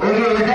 We're doing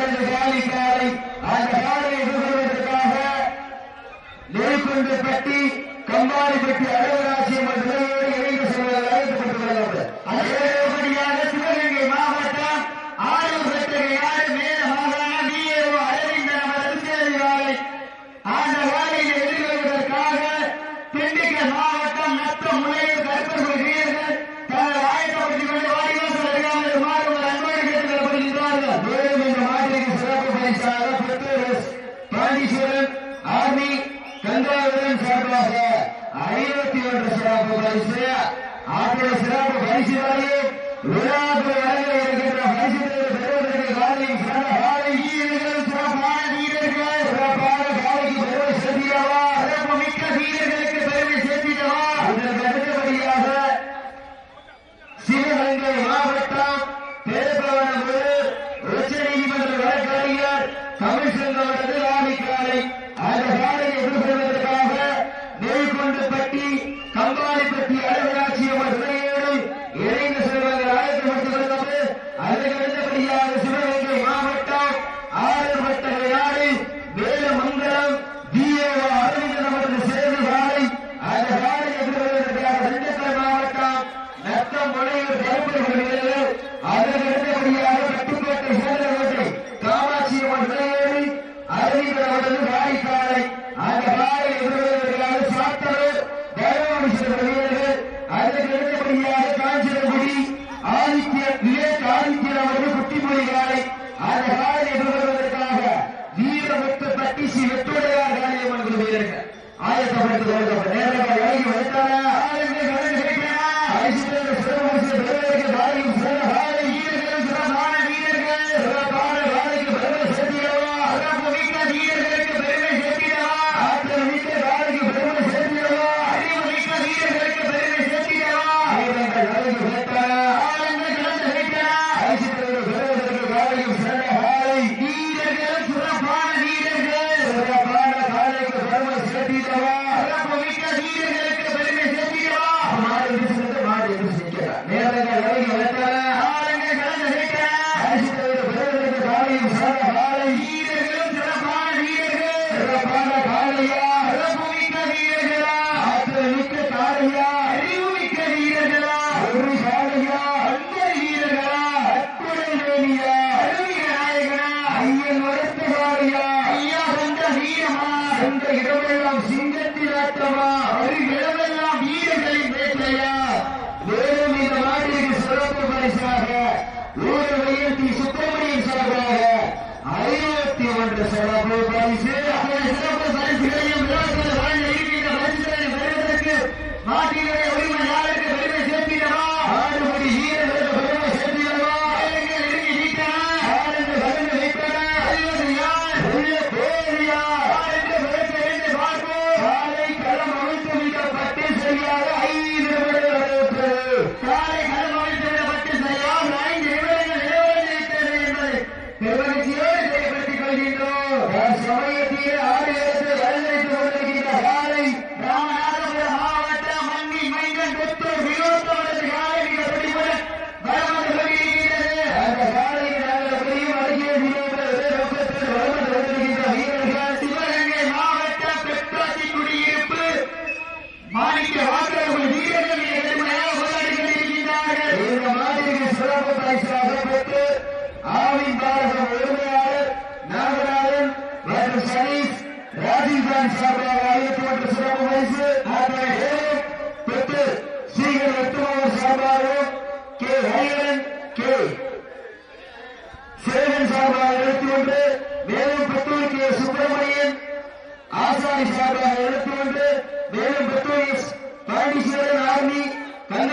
கடந்த காலை காலை அந்த சாலையை எதிர்கொள்வதற்காக நெய்கொண்டு பட்டி கம்பாடிப்பட்டி அழகராசியம் சிறப்பு பரிசு ஆற்றுடைய சிறப்பு பரிசு வரை விழாக்கு வழங்க இருக்கின்ற பரிசு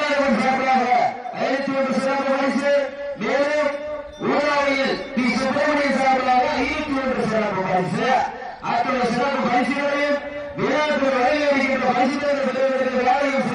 தமிழகம் சார்பாக ஐநூத்தி ஒன்று சிறப்பு பரிசு மேலும் ஊராவையில் பி சிறப்பு பரிசு அத்தனை சிறப்பு பரிசுகளையும் விழாக்கள் வழங்கி வருகின்ற பரிசு வேலையும்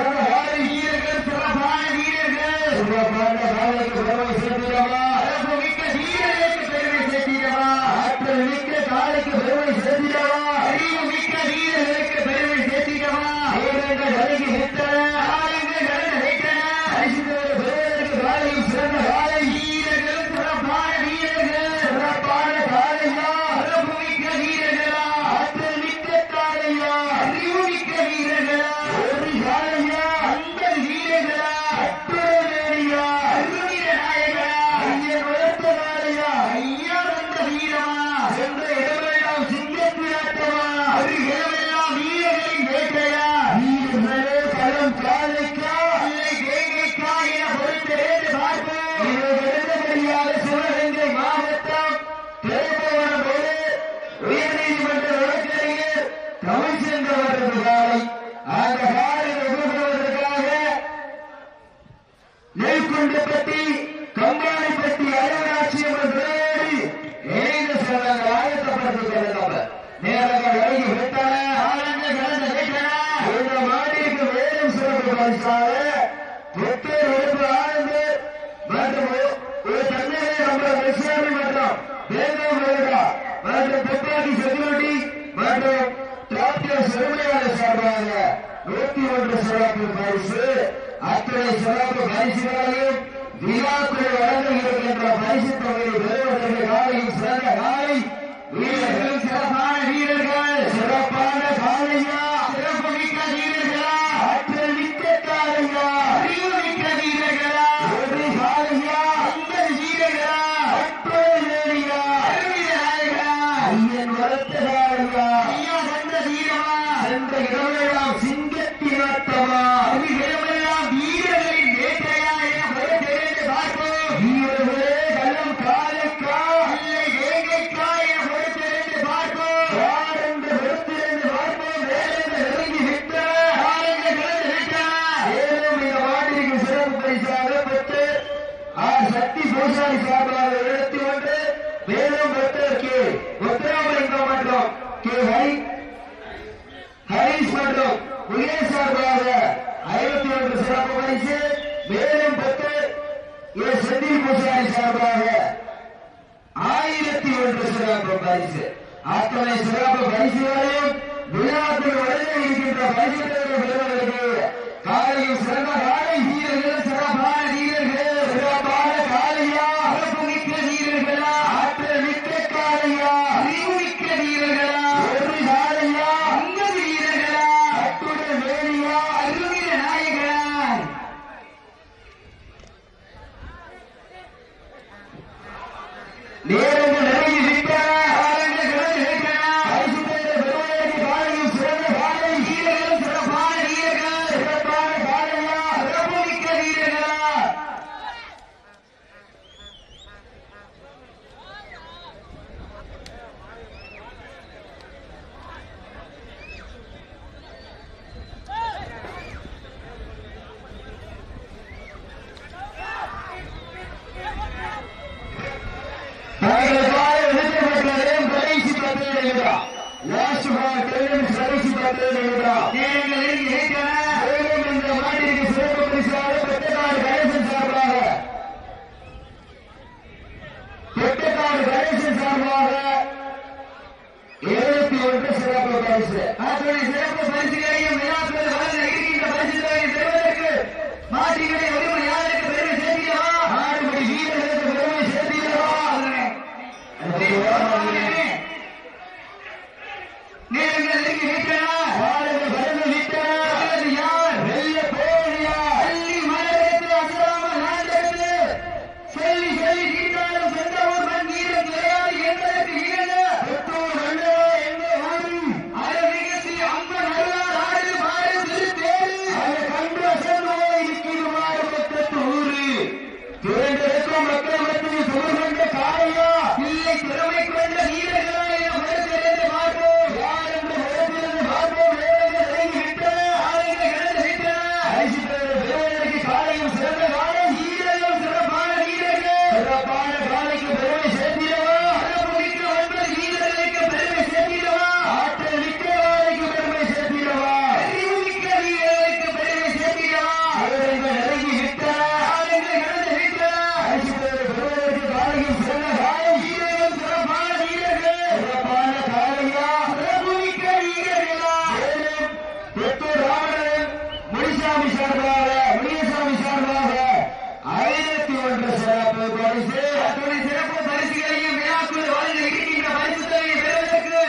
பரிசு அத்துணை சிறப்பு பரிசுகளையும் விழாக்குழு வழங்க இருக்கின்ற பரிசுத்தலையை பெறுவதற்கு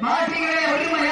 மாற்றிகளை உரிமை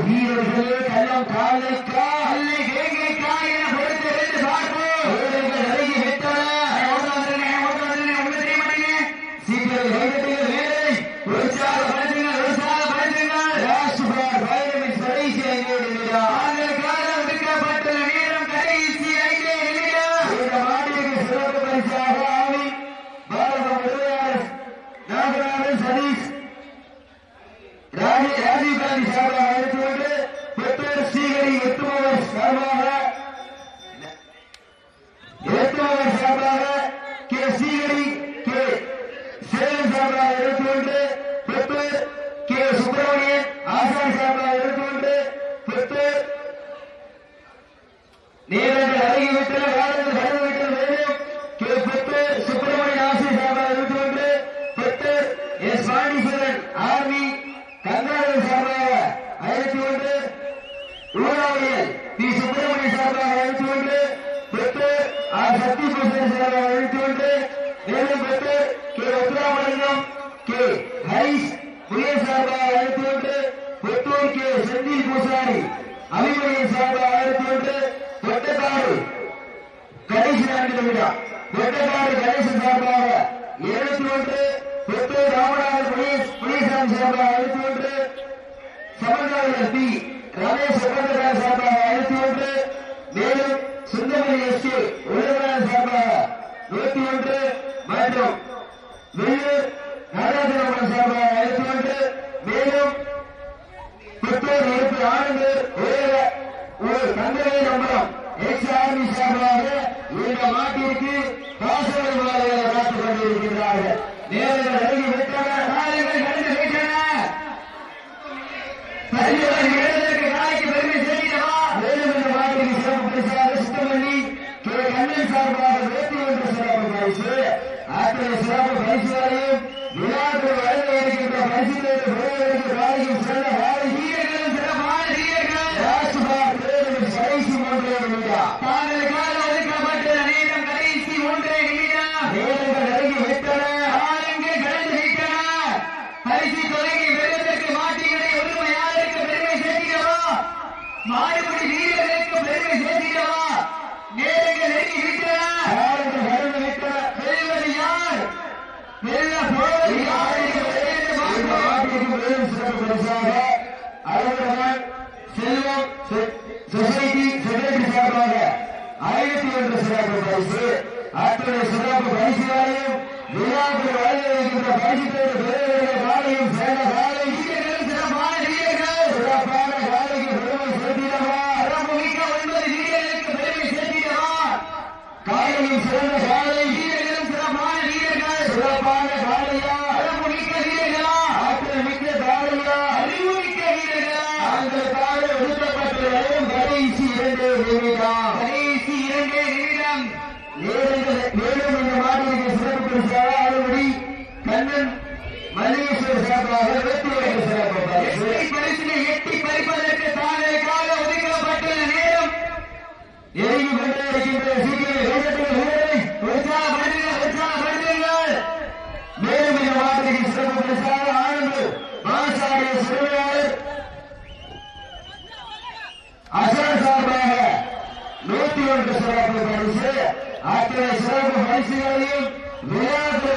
வீரர்களே கள்ளம் காலைக்கா. அல்லை கே செந்தில் பூசாரி அவிமணியை சார்ந்த ஆயிரத்தி ஒன்று கொட்டக்காடு கணேசன் ஆண்டு நிமிடம் கொட்டக்காடு கணேசன் சார்பாக எழுநூத்தி ஒன்று கொத்து ராமநாத போலீஸ் போலீசார் சார்பாக எழுநூத்தி ஒன்று சமந்தாடு எஸ்பி ரமேஷ் சுகந்தரா சார்பாக எழுநூத்தி ஒன்று மேலும் சுந்தரமணி எஸ்பி உலகநாதன் சார்பாக நூத்தி ஒன்று மற்றும் வெள்ளூர் நாராஜரமன் சார்பாக எட்டு எட்டு ஆறு ஏழு ஒரு தந்தையை நம்பலாம் ஏசாமி சார்பாக இந்த மாட்டிற்கு காசோடு முதலாளிகளை காத்துக் கொண்டிருக்கின்றார்கள். நேரில் நடுங்கி விட்டன. காரியங்கள் நடந்து விட்டன. தனியவர்கள் இடத்திற்கு நாளைக்கு பெருமை செய்கிறவா மேலும் இந்த மாட்டிற்கு சிறப்பு பரிசாக சுத்தமணி திரு கண்ணன் சார்பாக வேட்பு என்று சிறப்பு பரிசு. ஆற்றிய சிறப்பு பரிசு மாடுபடி வீரர்களுக்கு பெருமை சேர்ந்தீரவா நேரங்கள் நெருங்கி விட்டன பெருவது யார்? பெரிய போவது யார்? அலுவலர் செல்வம் சொசைட்டி செக்ரட்டரி சார்பாக ஆயிரத்தி ஒன்று சிறப்பு பரிசு. அத்தனை சிறப்பு பரிசுகளையும் விழாவுக்கு வழங்க இருக்கின்ற பரிசு தேர்வு நாளையும் சேர்ந்த அசர் சார்பாக நூத்தி ஒன்று சிறப்பு பரிசு அத்தனை சிறப்பு பரிசுகளையும் விளையாட்டு